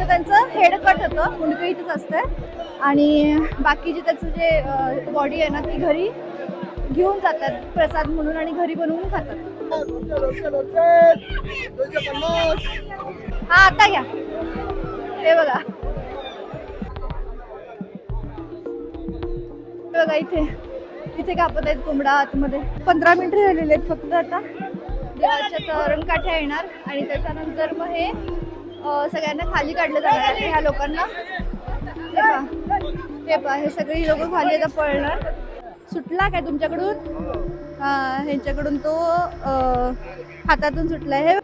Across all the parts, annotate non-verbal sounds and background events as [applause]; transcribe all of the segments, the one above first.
तर त्यांचं head cut होतं. मुंडकं इथंच असतं आणि बाकीची त्याचं जे बॉडी आहे ना ती घरी घेऊन जातात प्रसाद म्हणून आणि घरी बनवून खातात. हा आता घ्या. ते बघा. बघा इथे. इथे कापत आहेत कोंबडा आतमध्ये. पंधरा मिनिटं राहिलेले आहेत फक्त आता. देवाच्या तरणकाठ्या येणार आणि त्याच्यानंतर मग हे सगळ्यांना खाली काढलं जाणार आहे ह्या लोकांना. हे पहा. हे पहा हे सगळी लोक खाली आता पळणार. सुटला काय तुमच्याकडून? ह्यांच्याकडून तो हातातून सुटला हे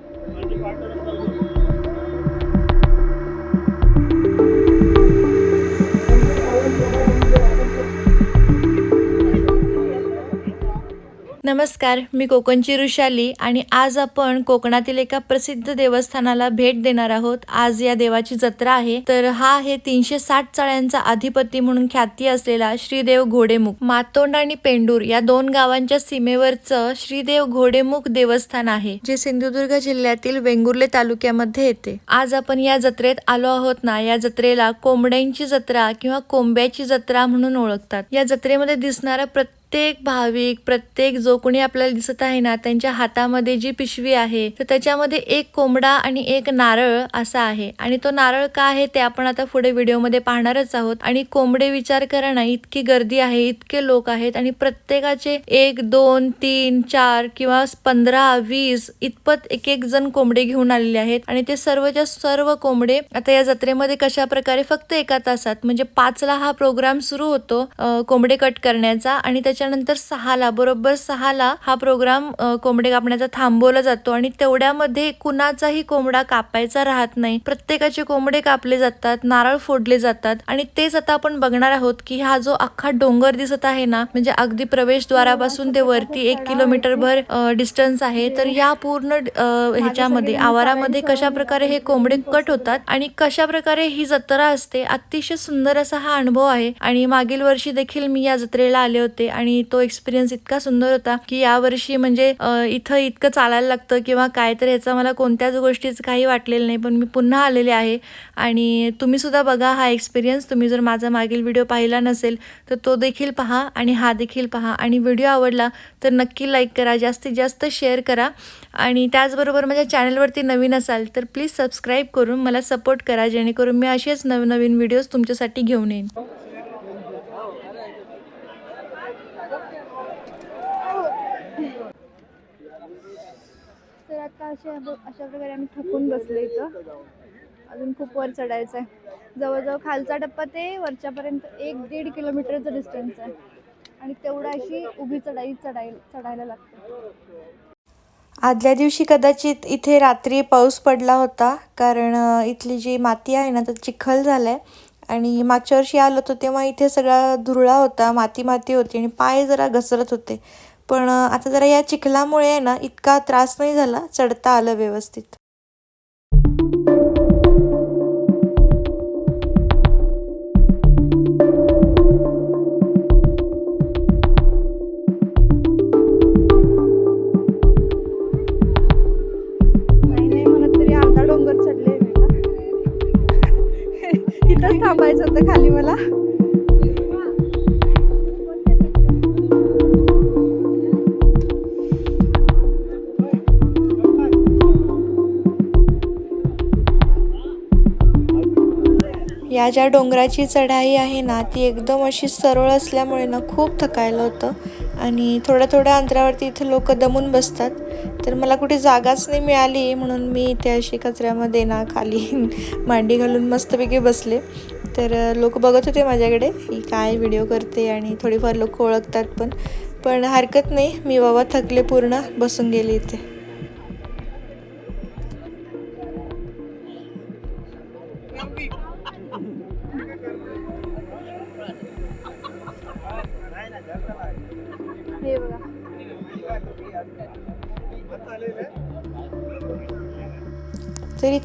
नमस्कार मी कोकणची ऋषाली आणि आज आपण कोकणातील एका प्रसिद्ध देवस्थानाला भेट देणार आहोत. आज या देवाची जत्रा आहे तर हा आहे तीनशे साठ चाळ्यांचा अधिपती म्हणून ख्याती असलेला श्रीदेव घोडेमुख. मातोंड आणि पेंडूर या दोन गावांच्या सीमेवरचं श्रीदेव घोडेमुख देवस्थान आहे जे सिंधुदुर्ग जिल्ह्यातील वेंगुर्ले तालुक्यामध्ये येते. आज आपण या जत्रेत आलो आहोत ना या जत्रेला कोंबड्यांची जत्रा किंवा कोंब्याची जत्रा म्हणून ओळखतात. या जत्रेमध्ये दिसणारा प्रत्येक प्रत्येक भाविक प्रत्येक जो कोणी आपल्याला दिसत आहे ना त्यांच्या हातामध्ये जी पिशवी आहे तर त्याच्यामध्ये एक कोंबडा आणि एक नारळ असा आहे. आणि तो नारळ का आहे ते आपण आता पुढे व्हिडिओमध्ये पाहणारच आहोत. आणि कोंबडे विचार करा ना इतकी गर्दी आहे इतके लोक आहेत आणि प्रत्येकाचे एक दोन तीन चार किंवा पंधरा वीस इतपत एक एक जण कोंबडे घेऊन आलेले आहेत. आणि ते सर्वच्या सर्व कोंबडे आता या जत्रेमध्ये कशा प्रकारे फक्त एका तासात म्हणजे पाचला हा प्रोग्राम सुरू होतो अ, कोंबडे कट करण्याचा. आणि त्याच्या त्याच्यानंतर सहाला बरोबर सहाला हा प्रोग्राम कोंबडे कापण्याचा थांबवला जातो आणि तेवढ्यामध्ये कुणाचाही कोंबडा कापायचा राहत नाही. प्रत्येकाचे कोंबडे कापले जातात नारळ फोडले जातात आणि तेच आता आपण बघणार आहोत की हा जो अख्खा डोंगर दिसत आहे ना म्हणजे अगदी प्रवेशद्वारापासून ते वरती एक किलोमीटर भर डिस्टन्स आहे तर या पूर्ण ह्याच्यामध्ये आवारामध्ये कशा प्रकारे हे कोंबडे कट होतात आणि कशा प्रकारे ही जत्रा असते अतिशय सुंदर असा हा अनुभव आहे. आणि मागील वर्षी देखील मी या जत्रेला आले होते आणि आणि तो एक्सपिरियन्स इतका सुंदर होता की यावर्षी म्हणजे इथं इतकं चालायला लागतं किंवा काय तर ह्याचा मला कोणत्याच गोष्टीचं काही वाटलेलं नाही. पण मी पुन्हा आलेले आहे आणि तुम्ही सुद्धा बघा हा एक्सपिरियन्स तुम्ही जर माझा मागील व्हिडिओ पाहिला नसेल तर तो देखील पहा आणि हा देखील पहा. आणि व्हिडिओ आवडला तर नक्की लाईक करा. जास्तीत जास्त शेअर करा. आणि त्याचबरोबर माझ्या चॅनलवरती नवीन असाल तर प्लीज सबस्क्राईब करून मला सपोर्ट करा जेणेकरून मी असेच नवनवीन व्हिडिओज तुमच्यासाठी घेऊन येईन. तर आता अशा अशा प्रकारे आम्ही थकून बसलो इथं. अजून खूप वर चढायचं आहे जवळजवळ खालचा टप्पा ते वरच्यापर्यंत एक दीड किलोमीटरचं डिस्टन्स आहे. आणि तेवढा अशी उभी चढाई चढाई चढायला लागते. आदल्या दिवशी कदाचित इथे रात्री पाऊस पडला होता कारण इथली जी माती आहे ना तर चिखल झालाय. आणि मागच्या वर्षी आलो होतो तेव्हा इथे सगळा धुरळा होता माती माती होती आणि पाय जरा घसरत होते. पण आता जरा या चिखलामुळे आहे ना इतका त्रास नाही झाला चढता आलं व्यवस्थित. ह्या ज्या डोंगराची चढाई आहे ना ती एकदम अशी सरळ असल्यामुळे ना खूप थकायला होतं. आणि थोड्या थोड्या अंतरावरती इथे लोक दमून बसतात. तर मला कुठे जागाच नाही मिळाली म्हणून मी इथे अशी कचऱ्यामध्ये ना खाली [laughs] मांडी घालून मस्तपैकी बसले. तर लोक बघत होते माझ्याकडे की काय व्हिडिओ करते आणि थोडीफार लोक ओळखतात पण. पण हरकत नाही मी बाबा थकले पूर्ण बसून गेले इथे.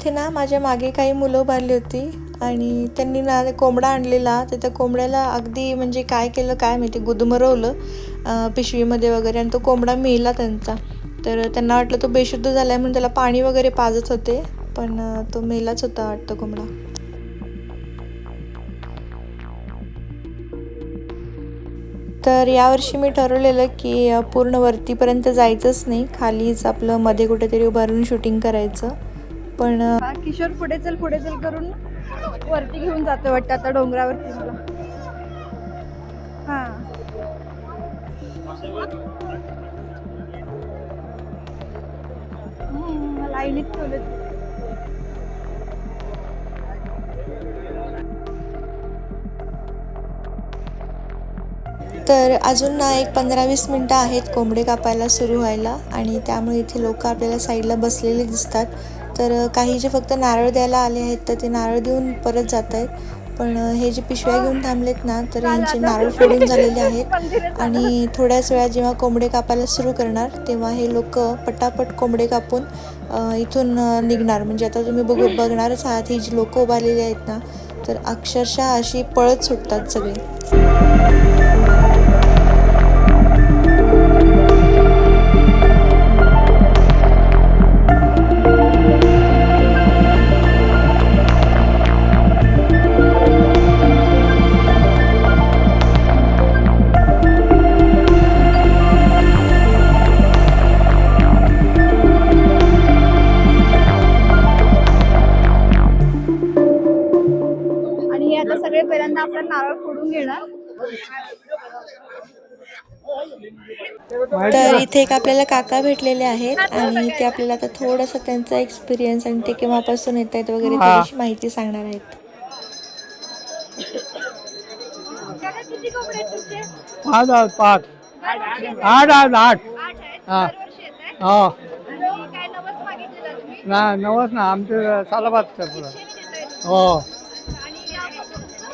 इथे ना माझ्या मागे काही मुलं उभारली होती आणि त्यांनी ना कोंबडा आणलेला. तर त्या कोंबड्याला अगदी म्हणजे काय केलं काय माहिती गुदमरवलं पिशवीमध्ये वगैरे आणि तो कोंबडा मिळला त्यांचा. तर त्यांना वाटलं तो बेशुद्ध झाला आहे म्हणून त्याला पाणी वगैरे पाजत होते पण तो मेलाच होता वाटतं कोंबडा. तर यावर्षी मी ठरवलेलं की पूर्ण वरतीपर्यंत जायचंच नाही. खालीच आपलं मध्ये कुठेतरी उभारून शूटिंग करायचं. पण हा किशोर पुढे चल पुढे चल करून वरती घेऊन जातो वाटतं आता डोंगरावरती मला हा. हम्म, लाईनीत ठेवलं तर अजून ना एक पंधरा वीस मिनटं आहेत कोंबडे कापायला सुरू व्हायला आणि त्यामुळे इथे लोक आपल्याला साईडला बसलेले दिसतात. तर काही जे फक्त नारळ द्यायला आले आहेत तर ते नारळ देऊन परत जात आहेत पण हे जे पिशव्या घेऊन थांबलेत ना तर यांचे नारळ फोडून झालेले आहेत. आणि थोड्याच वेळात जेव्हा कोंबडे कापायला सुरू करणार तेव्हा हे लोक पटापट कोंबडे कापून इथून निघणार. म्हणजे आता तुम्ही बघू बघणारच आहात ही जी लोक उभारलेली आहेत ना तर अक्षरशः अशी पळत सुटतात सगळे. नारळ फोडून घेणार तर इथे एक आपल्याला काका भेटलेले आहेत आणि ते आपल्याला आता थोडंसं त्यांचा एक्सपिरियन्स आणि ते केव्हापासून येत आहेत वगैरे थोडीशी माहिती सांगणार आहेत काका, किती कोंबडे आहेत तुमचे? पाच? आठ आठ आठ आठ. हा. हो नवस मागितलेलं तुम्ही? ना नवस ना आमचे सालाबाद? हो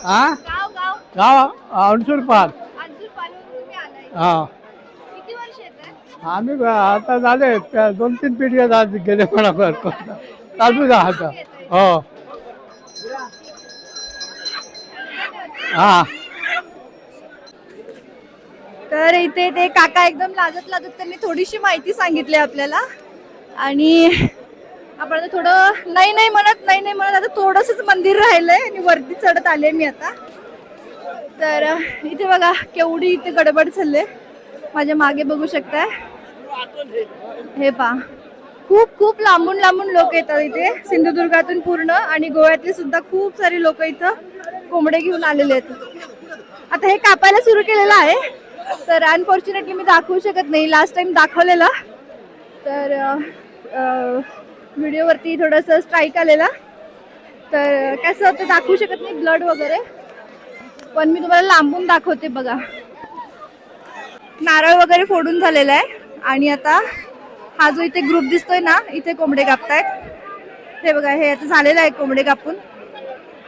हा गाव गाव. गाव अणसूर पाच अंजूर पालवून तुम्ही आलाय. हा. किती वर्ष येताय आम्ही आता झाले त्या दोन तीन पिढ्या जात गेले म्हणा चालू जा आता. हो. हा. तर इथे ते काका एकदम लाजत लाजत त्यांनी थोडीशी माहिती सांगितली आपल्याला. आणि आपण आता थोडं नाही नाही म्हणत नाही नाही म्हणत. आता थोडंसंच मंदिर राहिलंय आणि वरती चढत आले मी आता. तर इथे बघा केवढी इथे गडबड चालले माझ्या मागे बघू शकताय. हे पा खूप खूप लांबून लांबून लोक येतात इथे. सिंधुदुर्गातून पूर्ण आणि गोव्यातले सुद्धा खूप सारे लोक इथं कोंबडे घेऊन आलेले आहेत. आता हे कापायला सुरू केलेलं आहे. तर अनफॉर्च्युनेटली मी दाखवू शकत नाही. लास्ट टाइम दाखवलेलं. तर व्हिडिओवरती थोडंसं स्ट्राईक आलेला. तर कसं होतं दाखवू शकत नाही ब्लड वगैरे. पण मी तुम्हाला लांबून दाखवते बघा. नारळ वगैरे फोडून झालेला आहे. आणि आता हा जो इथे ग्रुप दिसतोय ना इथे कोंबडे कापतायत. हे बघा हे आता झालेलं आहे कोंबडे कापून.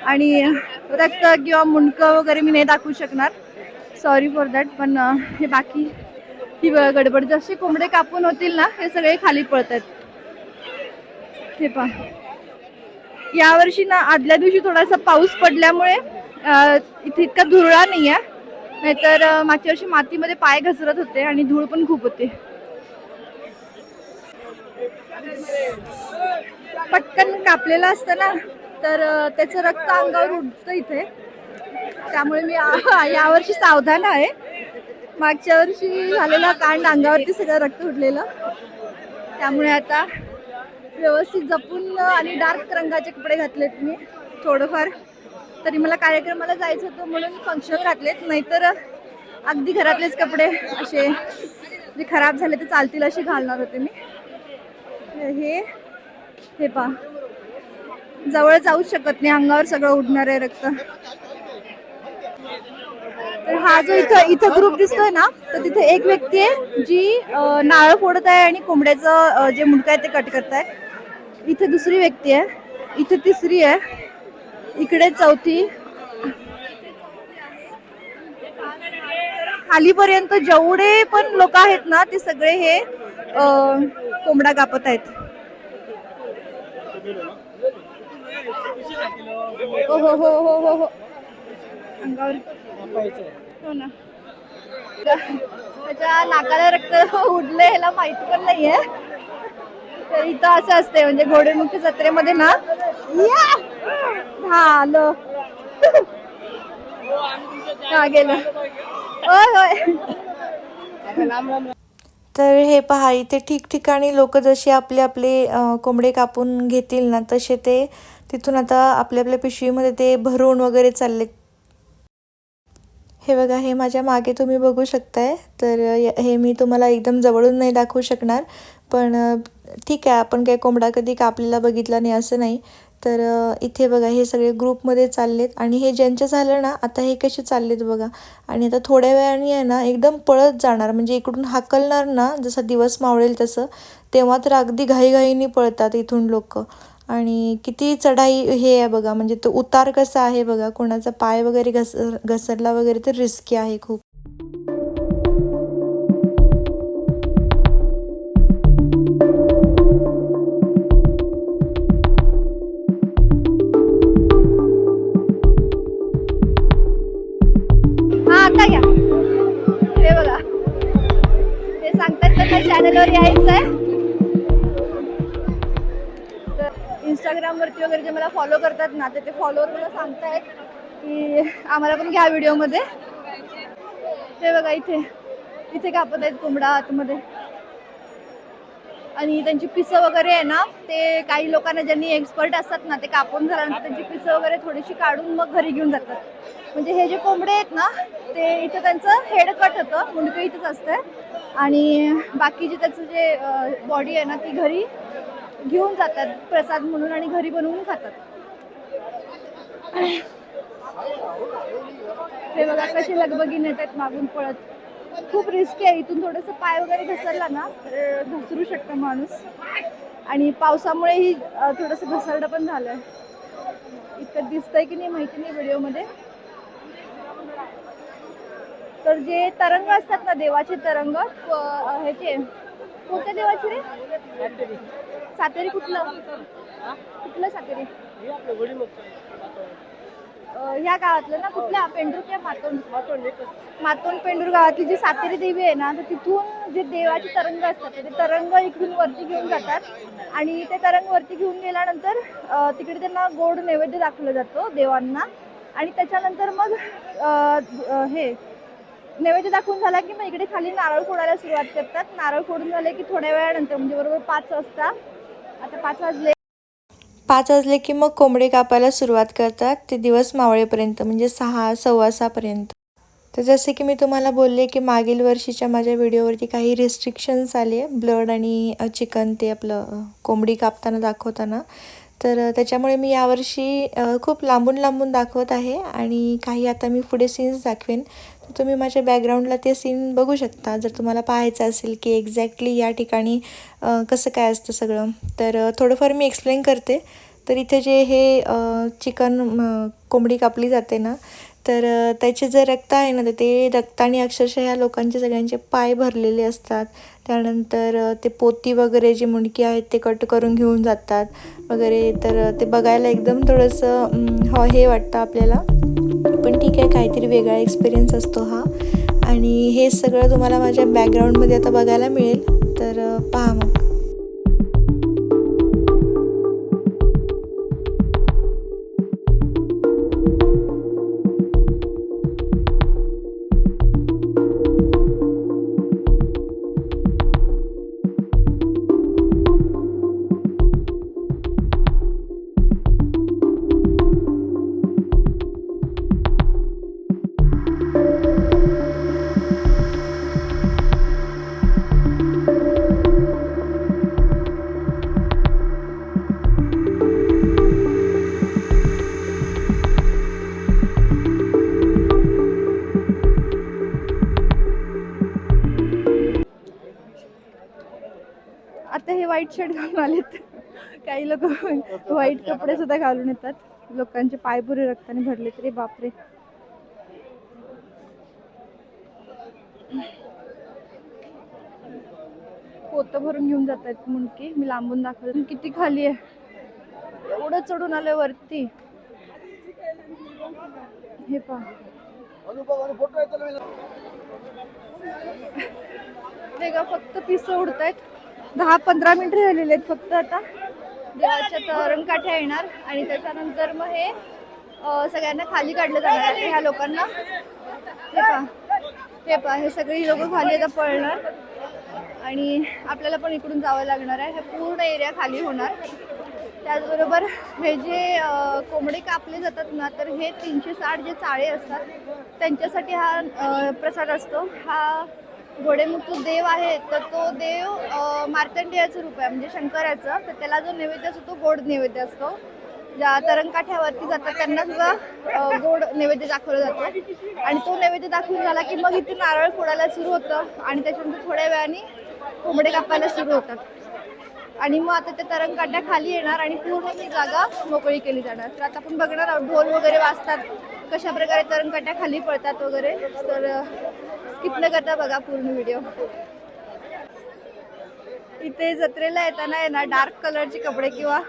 आणि रक्त किंवा मुंडकं वगैरे मी नाही दाखवू शकणार. सॉरी फॉर दॅट पण हे बाकी ही गडबड. जसे कोंबडे कापून होतील ना हे सगळे खाली पळत आहेत हे पहा यावर्षी ना आदल्या दिवशी थोडासा पाऊस पडल्यामुळे इथे इतका धुरळा नाही आहे नाहीतर मागच्या वर्षी मातीमध्ये पाय घसरत होते आणि धूळ पण खूप होते. पटकन कापलेलं असतं ना तर त्याचं रक्त अंगावर उडतं इथे. त्यामुळे मी यावर्षी सावधान आहे. मागच्या वर्षी झालेला कांड अंगावरती सगळं रक्त उडलेलं. त्यामुळे आता व्यवस्थित जपून आणि डार्क रंगाचे कपडे घातलेत मी थोडंफार. तरी मला कार्यक्रमाला जायचं होतं म्हणून फंक्शन घातलेत. नाहीतर अगदी घरातलेच कपडे असे जे खराब झाले ते चालतील असे घालणार होते मी. हे हे पा जवळ जाऊच शकत नाही. अंगावर सगळं उडणार आहे रक्त. तर हा जो इथं इथं ग्रुप दिसतोय ना तर तिथे एक व्यक्ती आहे जी नारळ फोडत आहे आणि कोंबड्याचं जे मुंडकं आहे ते कट करत आहे. इथे दुसरी व्यक्ती आहे. इथे तिसरी आहे. इकडे चौथी. खालीपर्यंत जेवढे पण लोक आहेत ना ते सगळे हे कोंबडा कापत आहेत. हो हो हो हो हो हो. अंगावर. हो ना. त्याच्या नाकाला रक्त उडले ह्याला माहिती पण नाहीये. तर इथं असं असते म्हणजे घोडेमुख जत्रेमध्ये ना या! झालं. हा गेलं? होय होय. तर हे पहा इथे ठिकठिकाणी लोक जसे आपले आपले कोंबडे कापून घेतील ना तसे ते तिथून आता आपल्या आपल्या पिशवीमध्ये ते भरून वगैरे चालले हे बघा हे माझ्या मागे तुम्ही बघू शकताय. तर य- हे मी तुम्हाला एकदम जवळून नाही दाखवू शकणार. पण ठीक आहे आपण काही कोंबडा कधी कापलेला बघितला नाही असं नाही. तर इथे बघा हे सगळे ग्रुपमध्ये चाललेत. आणि हे ज्यांचे झालं ना आता हे कसे चाललेत बघा. आणि आता थोड्या वेळाने आहे ना एकदम पळत जाणार. म्हणजे इकडून हाकलणार ना जसा दिवस मावळेल तसं तेव्हा तर अगदी घाईघाईने पळतात इथून लोक. आणि किती चढाई हे आहे बघा म्हणजे तो उतार कसा आहे बघा कोणाचा पाय वगैरे घस घसरला वगैरे तर रिस्की आहे खूप. आता घ्या हे बघा. ते सांगतात त्यांना चॅनलवर यायचं इंस्टाग्रामवरती वगैरे जे मला फॉलो करतात ना तर ते फॉलोअर मला सांगतायत की आम्हाला पण घ्या व्हिडिओमध्ये. हे बघा इथे इथे कापत आहेत कोंबडा आतमध्ये. आणि त्यांची पिसं वगैरे आहे ना ते काही लोकांना ज्यांनी एक्सपर्ट असतात ना ते कापून झाल्यानंतर त्यांची पिसं वगैरे थोडीशी काढून मग घरी घेऊन जातात. म्हणजे हे जे कोंबडे आहेत ना ते इथं त्यांचं हेड कट होतं मुंडकं इथंच असतं आणि बाकी जे त्याचं जे बॉडी आहे ना ती घरी घेऊन जातात प्रसाद म्हणून आणि घरी बनवून खातात. ते बघा कशी लगबगीने नेतात आहेत मागून पळत. खूप रिस्की आहे. इथून थोडंसं पाय वगैरे घसरला ना तर घसरू शकतं माणूस. आणि पावसामुळेही थोडंसं घसरडं पण झालं इतकं दिसतंय की नाही माहिती नाही व्हिडिओमध्ये. तर जे तरंग असतात ना देवाचे तरंग ह्याचे कोणत्या देवाचे रे? सातेरी कुठलं? कुठलं सातेरी? ह्या गावातलं ना कुठल्या? पेंडूर किंवा मातोंड? मातोंड पेंडूर गावातली जी सातेरी देवी आहे ना तर तिथून जे देवाचे तरंग असतात ते तरंग इकडून वरती घेऊन जातात. आणि ते तरंग वरती घेऊन गेल्यानंतर तिकडे त्यांना गोड नैवेद्य दाखवला जातो देवांना. आणि त्याच्यानंतर मग हे नैवेद्य दाखवून झाला की मग इकडे खाली नारळ फोडायला सुरुवात करतात. नारळ फोडून झाले की थोड्या वेळानंतर म्हणजे बरोबर पाच वाजता आता पाच वाजले. पाच वाजले की मग कोंबडे कापायला सुरुवात करतात. ते दिवस मावळेपर्यंत म्हणजे सहा सव्वा सहापर्यंत. तर जसे की मी तुम्हाला बोलले की मागील वर्षीच्या माझ्या व्हिडिओवरती काही रिस्ट्रिक्शन्स आले. ब्लड आणि चिकन ते आपलं कोंबडी कापताना दाखवताना. तर त्याच्यामुळे मी यावर्षी खूप लांबून लांबून दाखवत आहे आणि काही आता मी पुढे सीन्स दाखवेन. तर तुम्ही माझ्या बॅकग्राऊंडला ते सीन बघू शकता. जर तुम्हाला पाहायचं असेल की एक्झॅक्टली या ठिकाणी कसं काय असतं सगळं. तर थोडंफार मी एक्सप्लेन करते. तर इथे जे हे चिकन कोंबडी कापली जाते ना तर त्याचे जे रक्त आहे ना तर ते रक्ताने अक्षरशः ह्या लोकांचे सगळ्यांचे पाय भरलेले असतात. त्यानंतर ते पोती वगैरे जी मुंडकी आहेत ते कट करून घेऊन जातात वगैरे. तर ते बघायला एकदम थोडंसं हॉ हो, हे वाटतं आपल्याला. पण ठीक आहे काहीतरी वेगळा एक्सपिरियन्स असतो हा. आणि हे सगळं तुम्हाला माझ्या बॅकग्राऊंडमध्ये आता बघायला मिळेल. तर पहा मग. व्हाईट शर्ट घालून आलेत. काही लोक व्हाईट कपडे सुद्धा घालून येतात. लोकांचे पाय पुरे रक्ताने भरले तरी बापरे. पोत भरून घेऊन जात आहेत मुंडकी. मी लांबून दाखवते. किती खाली आहे? एवढं चढून आलं वरती. हे पहा. [laughs] फक्त पिसं उडत आहेत दहा पंधरा मिनिटं झालेले आहेत फक्त आता. देवाच्या तर येणार आणि त्याच्यानंतर मग हे सगळ्यांना खाली काढलं जाणार आहे ह्या लोकांना. हे पहा. हे पहा हे सगळी लोक खाली आता पळणार. आणि आपल्याला पण इकडून जावं लागणार आहे. हे पूर्ण एरिया खाली होणार. त्याचबरोबर हे जे कोंबडे कापले जातात ना तर हे तीनशे साठ जे चाळे असतात त्यांच्यासाठी हा प्रसाद असतो. हा घोडेमुखू देव आहे तर तो देव अ, मार्तंडेयाचं रूप आहे म्हणजे शंकराचं. तर त्याला जो नैवेद्य असतो तो गोड नैवेद्य असतो. ज्या तरंगकाठ्यावरती जातात त्यांना सुद्धा गोड नैवेद्य दाखवलं जातं. आणि तो नैवेद्य दाखवून झाला की मग इथे नारळ फोडायला सुरू होतं. आणि त्याच्यानंतर थोड्या वेळाने कोंबडे कापायला सुरू होतात. आणि मग आता त्या तरंगकाठ्या खाली येणार आणि पूर्ण ती जागा मोकळी केली जाणार. तर आता आपण बघणार आहोत ढोल वगैरे वाजतात. कशा प्रकारे तरंगकाट्या खाली पडतात वगैरे तर स्किप न करता बघा पूर्ण व्हिडिओ इथे जत्रेला येताना आहे ना डार्क कलरचे कपडे किंवा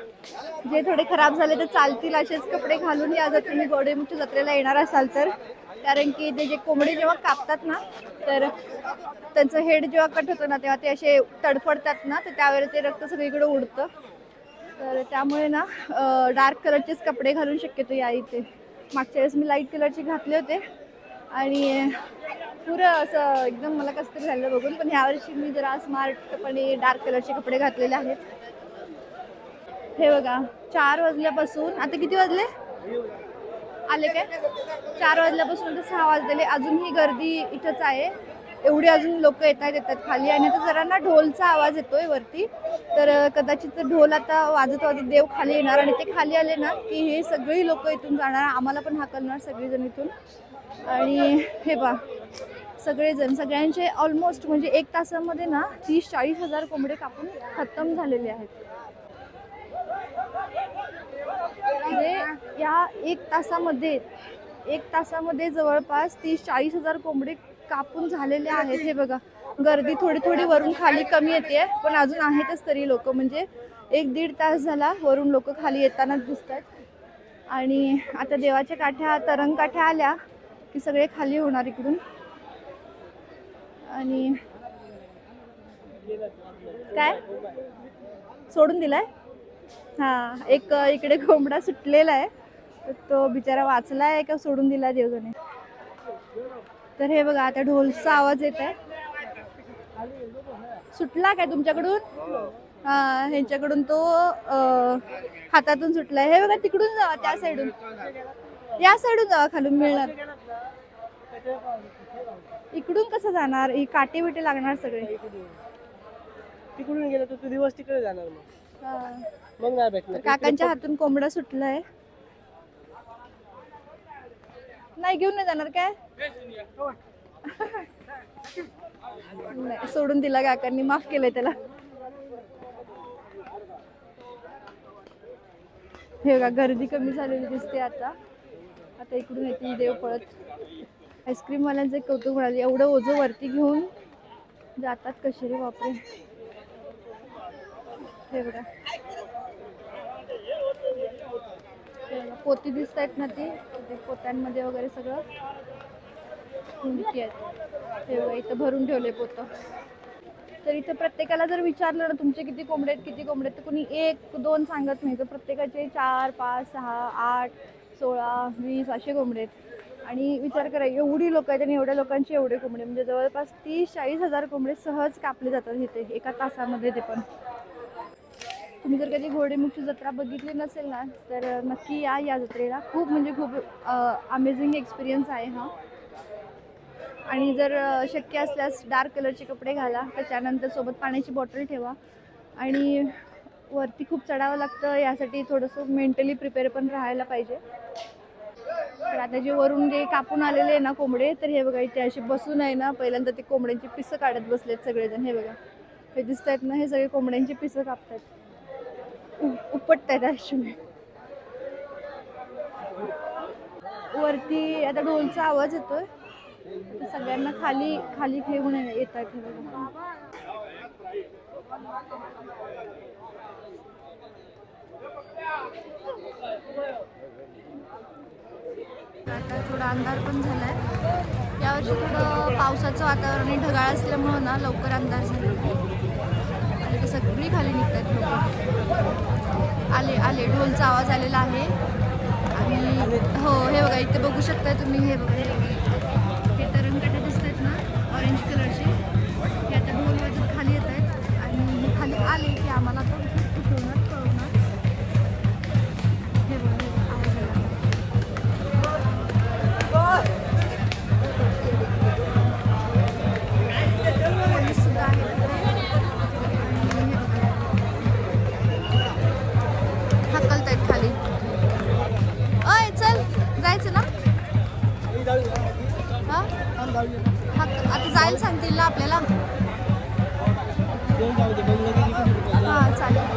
जे थोडे खराब झाले तर चालतील असेच कपडे घालून या जर तुम्ही गोडेमुखच्या जत्रेला येणार असाल तर. कारण की ते जे कोंबडी जेव्हा कापतात ना तर त्यांचं हेड जेव्हा कट होतं ना तेव्हा ते असे तडफडतात ना तर त्यावेळेला ते रक्त सगळीकडे उडतं. तर त्यामुळे ना डार्क कलरचेच कपडे घालून शक्यतो या इथे. मागच्या वेळेस मी लाइट कलरचे घातले होते. आणि पुरं असं एकदम मला कसं तरी झालं बघून पण ह्यावर्षी मी जरा स्मार्टपणे डार्क कलरचे कपडे घातलेले आहेत. हे बघा चार वाजल्यापासून आता किती वाजले? आले काय? चार वाजल्यापासून आता सहा वाजलेले अजूनही गर्दी इथंच आहे. एवढी अजून लोक येतात येतात खाली. आणि आता जरा ना ढोलचा आवाज येतोय वरती. तर कदाचित ढोल आता वाजत वाजत देव खाली येणार आणि ते खाली आले ना की हे सगळी लोक इथून जाणार. आम्हाला पण हाकलणार सगळेजण इथून. आणि हे पा सगळेजण सगळ्यांचे ऑलमोस्ट म्हणजे एक तासामध्ये ना तीस चाळीस हजार कोंबडे कापून खतम झालेले आहेत. म्हणजे या एक तासामध्ये एक तासामध्ये जवळपास तीस चाळीस हजार कोंबडे कापून झालेले आहेत हे बघा. गर्दी थोडी थोडी वरून खाली कमी येते पण अजून आहेतच तरी लोक. म्हणजे एक दीड तास झाला वरून लोक खाली येताना दिसतात. आणि आता देवाच्या काठ्या तरंग काठ्या आल्या की सगळे खाली होणार इकडून. आणि काय? सोडून दिलाय? हा एक इकडे कोंबडा सुटलेला आहे. तो बिचारा वाचलाय का सोडून दिला देवजने तर हे बघा आता ढोलचा आवाज येत आहे सुटला काय तुमच्याकडून? हा ह्यांच्याकडून तो हातातून सुटलाय. हे बघा तिकडून जावा त्या साईडून. या साईडून जावा खालून मिळणार. इकडून कसं जाणार? ही काटे बिटे लागणार सगळे. तिकडून गेलं तर तू दिवस तिकडे जाणार मग. मग नाही तर भेटणार काकांच्या हातून कोंबडा सुटलाय. नाही घेऊन नाही जाणार काय? नाही सोडून दिला काकांनी माफ केलंय त्याला. हे का गर्दी कमी झालेली दिसते आता. आता इकडून येते देव पळत आईस्क्रीम वाल्यांचं कौतुक म्हणाले एवढं ओझं वरती घेऊन जातात कसे रे बापरे. हे बघा, पोती दिसत आहेत ना ती. ते पोत्यांमध्ये वगैरे सगळं आहेत. हे बघा इथं भरून ठेवले पोतं. तर इथं प्रत्येकाला जर विचारलं ना तुमचे किती कोंबडे आहेत किती कोंबडे आहेत तर कुणी एक दोन सांगत नाही. तर प्रत्येकाचे चार पाच सहा आठ सोळा वीस असे कोंबडे आहेत. आणि विचार करा एवढी लोक आहेत आणि एवढ्या लोकांचे एवढे कोंबडे. म्हणजे जवळपास तीस चाळीस हजार कोंबडे सहज कापले जातात इथे एका तासामध्ये ते पण. तुम्ही जर कधी घोडेमुखची जत्रा बघितली नसेल ना तर नक्की या या जत्रेला. खूप म्हणजे खूप अमेझिंग एक्सपिरियन्स आहे हा. आणि जर शक्य असल्यास डार्क कलरचे कपडे घाला त्याच्यानंतर सोबत पाण्याची बॉटल ठेवा. आणि वरती खूप चढावं लागतं यासाठी थोडंसं मेंटली प्रिपेअर पण राहायला पाहिजे. तर आता जे वरून जे कापून आलेले आहे ना कोंबडे तर हे बघा इथे असे बसून आहे ना पहिल्यांदा ते कोंबड्यांची पिसं काढत बसलेत सगळेजण हे बघा. हे दिसत आहेत ना हे सगळे कोंबड्यांची पिसं कापतात उ- उपटतायत ॲक्च्युली वरती आता ढोलचा आवाज येतोय. सगळ्यांना खाली खाली घेऊन येत आता थोडा अंधार पण झालाय. यावर्षी थोडं पावसाचं वातावरण ढगाळ असल्यामुळं ना लवकर अंधार झाला. आणि ते सगळी खाली निघतात. आले आले ढोलचा आवाज आलेला आहे आणि हो हे बघा इथे बघू शकता तुम्ही हे बघा हे बघा. आता जायला सांगतील ना आपल्याला हा चालेल.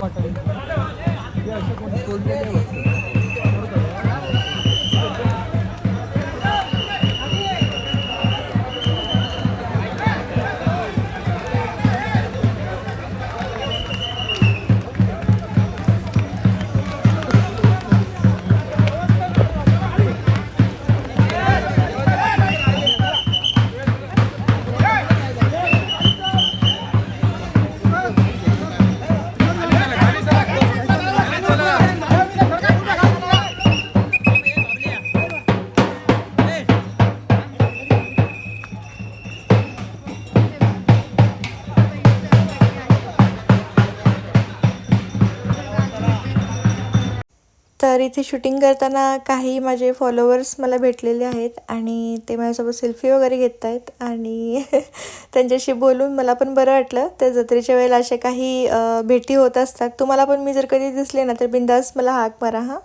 तर इथे शूटिंग करताना काही माझे फॉलोअर्स मला भेटलेले आहेत आणि ते माझ्यासोबत सेल्फी वगैरे घेत आहेत आणि [laughs] त्यांच्याशी बोलून मला पण बरं वाटलं. तर जत्रेच्या वेळेला अशा काही भेटी होत असतात. तुम्हाला पण मी जर कधी दिसले ना तर बिंदास मला हाक मारा हां.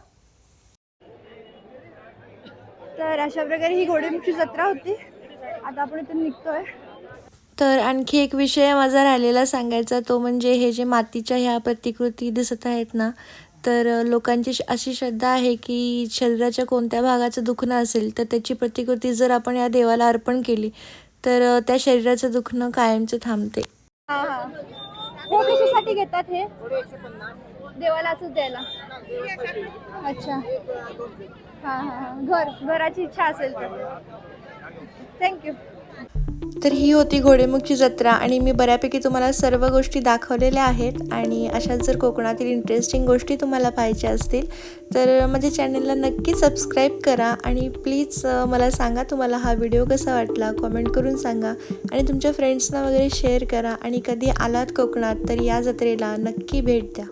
तर अशा प्रकारे ही घोडेमुखची जत्रा होती. आता आपण इथून निघतोय. तर आणखी एक विषय माझा राहिलेला सांगायचा तो म्हणजे हे जे मातीच्या ह्या प्रतिकृती दिसत आहेत ना तर लोकांची अशी श्रद्धा आहे की शरीराच्या कोणत्या भागाचं दुखणं असेल तर त्याची प्रतिकृती जर आपण या देवाला अर्पण केली तर त्या शरीराचं दुखणं कायमचं थांबते. हो, कशासाठी घेतात हे? देवाला द्यायला. अच्छा. हा हा घर घराची इच्छा असेल तर. थँक्यू तर ही होती घोडेमुखची जत्रा आणि मी बऱ्यापैकी तुम्हाला सर्व गोष्टी दाखवलेल्या आहेत आणि अशाच जर कोकणातील इंटरेस्टिंग गोष्टी तुम्हाला पाहिजे असतील तर माझ्या चॅनलला नक्की सबस्क्राईब करा आणि प्लीज मला सांगा तुम्हाला हा व्हिडिओ कसा वाटला कॉमेंट करून सांगा आणि तुमच्या फ्रेंड्सना वगैरे शेअर करा आणि कधी आलात कोकणात तर या जत्रेला नक्की भेट द्या.